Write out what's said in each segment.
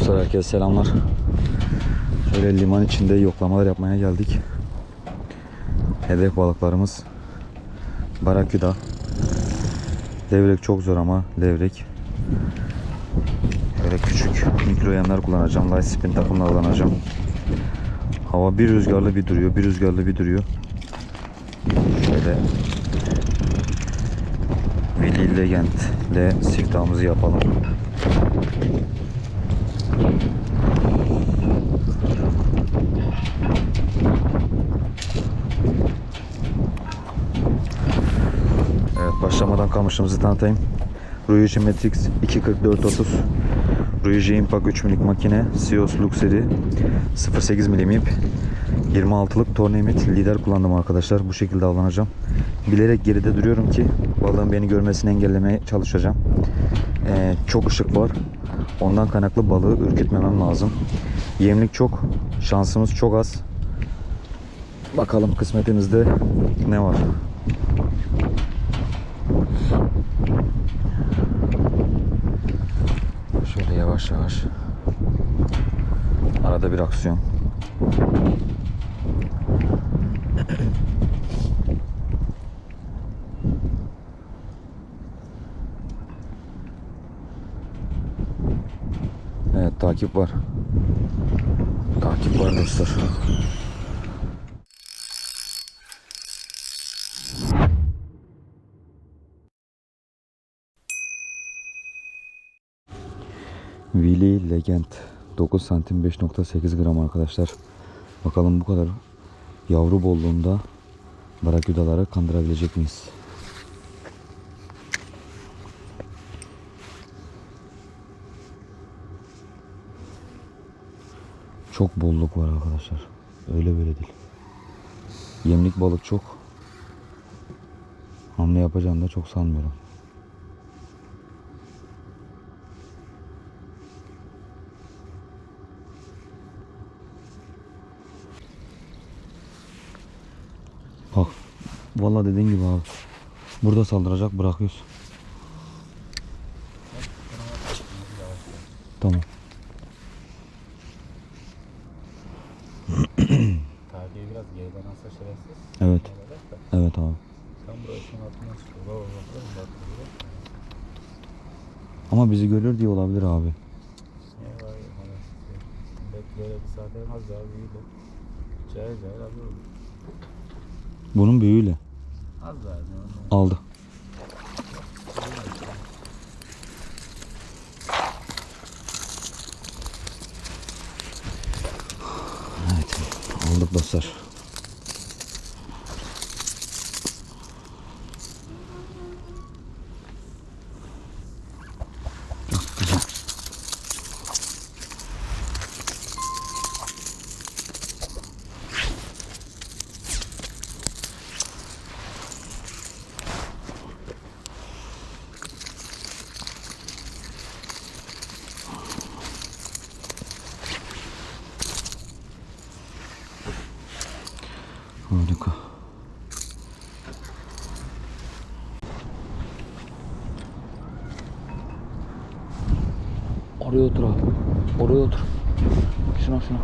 Dostlar herkese selamlar. Şöyle liman içinde yoklamalar yapmaya geldik. Hedef balıklarımız Baraküda. Levrek çok zor ama levrek. Böyle küçük mikro yemler kullanacağım. Light spin takımla kullanacağım. Hava bir rüzgarlı bir duruyor, bir rüzgarlı bir duruyor. Şöyle Veli Legend ile siftahımızı yapalım. Evet başlamadan kamışımızı tanıtayım. Ruyuji Matrix 24430 Ruyuji Impact 3000'lik makine Sios Luxury 08 mm ip 26'lık tornamit lider kullandım arkadaşlar. Bu şekilde avlanacağım. Bilerek geride duruyorum ki balığın beni görmesini engellemeye çalışacağım. Ee, çok ışık var. Ondan kaynaklı balığı ürkütmemem lazım. Yemlik çok. Şansımız çok az. Bakalım kısmetimizde ne var. Şöyle yavaş yavaş. Arada bir aksiyon. Evet takip var. Takip var dostlar. Willy Legend 9 santim 5.8 gram arkadaşlar. Bakalım bu kadar yavru bolluğunda baraküdaları kandırabilecek miyiz? Çok bolluk var arkadaşlar. Öyle böyle değil. Yemlik balık çok. Hamle yapacağını da çok sanmıyorum. Bak. Vallahi dediğin gibi abi. Burada saldıracak bırakıyoruz. Tamam. Evet abi. Sen. Ama bizi görür diye olabilir abi. Ne var ya büyüdü. Cahil cahil alıyor. Bunun büyüğüyle Az daha aldı. Evet. Aldık dostlar. あれか。俺を取らう俺を取ろうしなしな。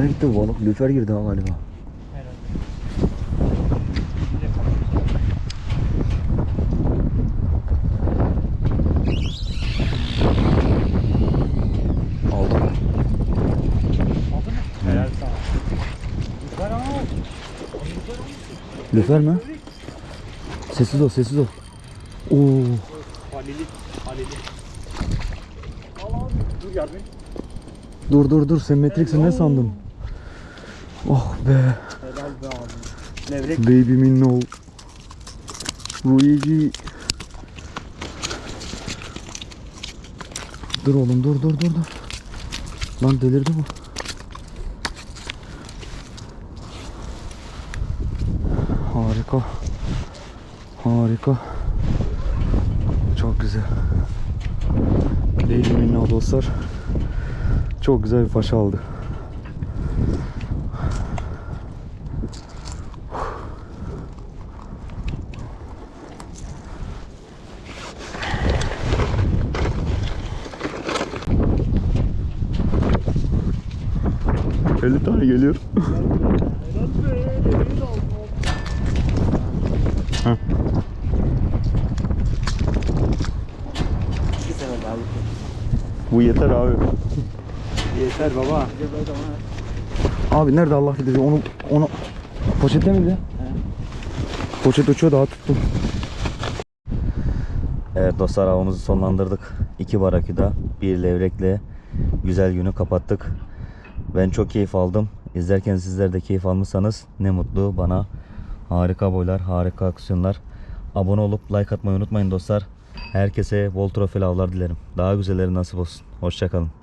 Nereye gitti bu balık? Lüfer girdi ha galiba. Lüfer mi? Sessiz ol, sessiz ol. Oo. Halili. Halili. Al abi. Dur yardım. Dur dur dur sen Matrix'i ne sandın? Oh be. Helal be abi. Levrek. Baby minnow. Luigi. Dur oğlum dur dur dur dur. Lan delirdi bu. Harika. Harika. Çok güzel. Baby minnow dostlar. Çok güzel bir paşa aldı. Elli tane geliyor. Heh. Bu yeter abi. Yeter baba. Abi nerede Allah bilir onu onu poşette miydi? Poşet uçuyor daha tuttum. Evet dostlar avımızı sonlandırdık. İki baraküda bir levrekle güzel günü kapattık. Ben çok keyif aldım. İzlerken sizler de keyif almışsanız ne mutlu bana. Harika boylar, harika aksiyonlar. Abone olup like atmayı unutmayın dostlar. Herkese bol trofeli avlar dilerim. Daha güzelleri nasip olsun. Hoşçakalın.